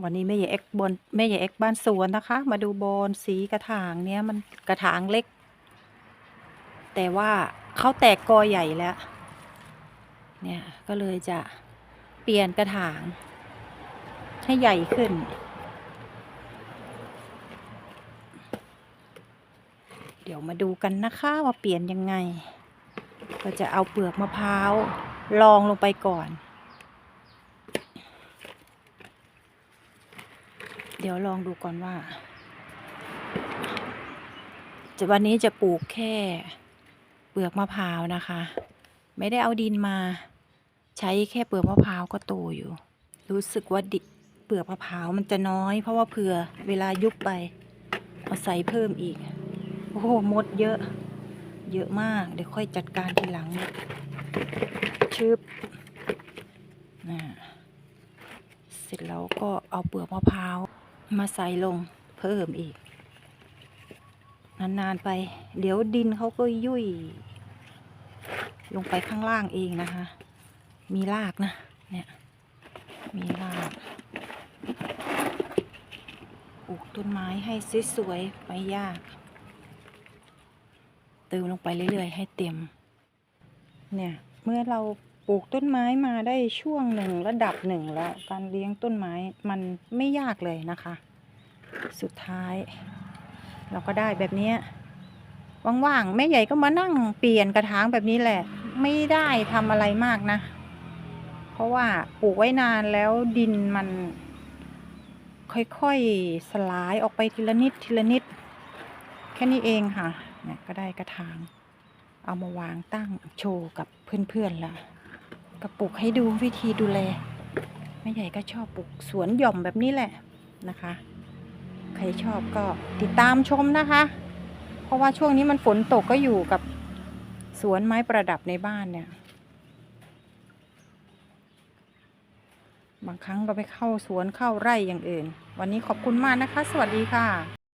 วันนี้แม่ใหญ่เอ็กบนแม่ใหญ่เอ็กบ้านสวนนะคะ มาดูโบนสีกระถางเนี้ยมันกระถางเล็ก แต่ว่าเขาแตกกอใหญ่แล้ว เนี่ยก็เลยจะเปลี่ยนกระถาง ให้ใหญ่ขึ้น เดี๋ยวมาดูกันนะคะว่าเปลี่ยนยังไง ก็จะเอาเปลือกมะพร้าวลองลงไปก่อน เดี๋ยวลองดูก่อนว่า จะวันนี้จะปลูกแค่เปลือกมะพร้าวนะคะ ไม่ได้เอาดินมา ใช้แค่เปลือกมะพร้าวก็โตอยู่ รู้สึกว่าดิเปลือกมะพร้าวมันจะน้อย เพราะว่าเผื่อเวลายุบไปเอาใส่เพิ่มอีก โอ้โหมดเยอะ เยอะมาก เดี๋ยวค่อยจัดการทีหลังชึบนะเสร็จแล้วก็เอาเปลือกมะพร้าว มาใส่ลงเพิ่มอีก นานๆไป เดี๋ยวดินเขาก็ยุ่ย ลงไปข้างล่างเองนะคะ มีรากนะ เนี่ย มีรากปลูกต้นไม้ให้สวยๆไม่ยากเติมลงไปเรื่อยๆ ให้เต็ม เนี่ย เมื่อเรา ปลูกต้นไม้มาได้ช่วงหนึ่งระดับหนึ่งแล้ว การเลี้ยงต้นไม้มันไม่ยากเลยนะคะ สุดท้าย เราก็ได้แบบนี้ว่างๆแม่ใหญ่ก็มานั่งเปลี่ยนกระถางแบบนี้แหละ ไม่ได้ทำอะไรมากนะ เพราะว่าปลูกไว้นานแล้วดินมัน ค่อยๆสลายออกไปทีละนิดทีละนิด แค่นี้เองค่ะเนี่ยก็ได้กระถาง เอามาวางตั้งโชว์กับเพื่อนๆละ ก็ปลูกให้ดูวิธีดูแลแม่ใหญ่ก็ชอบปลูกสวนหย่อมแบบนี้แหละนะคะ ใครชอบก็ติดตามชมนะคะ เพราะว่าช่วงนี้มันฝนตกก็อยู่กับสวนไม้ประดับในบ้านเนี่ย บางครั้งก็ไปเข้าสวนเข้าไร่อย่างอื่น วันนี้ขอบคุณมากนะคะ สวัสดีค่ะ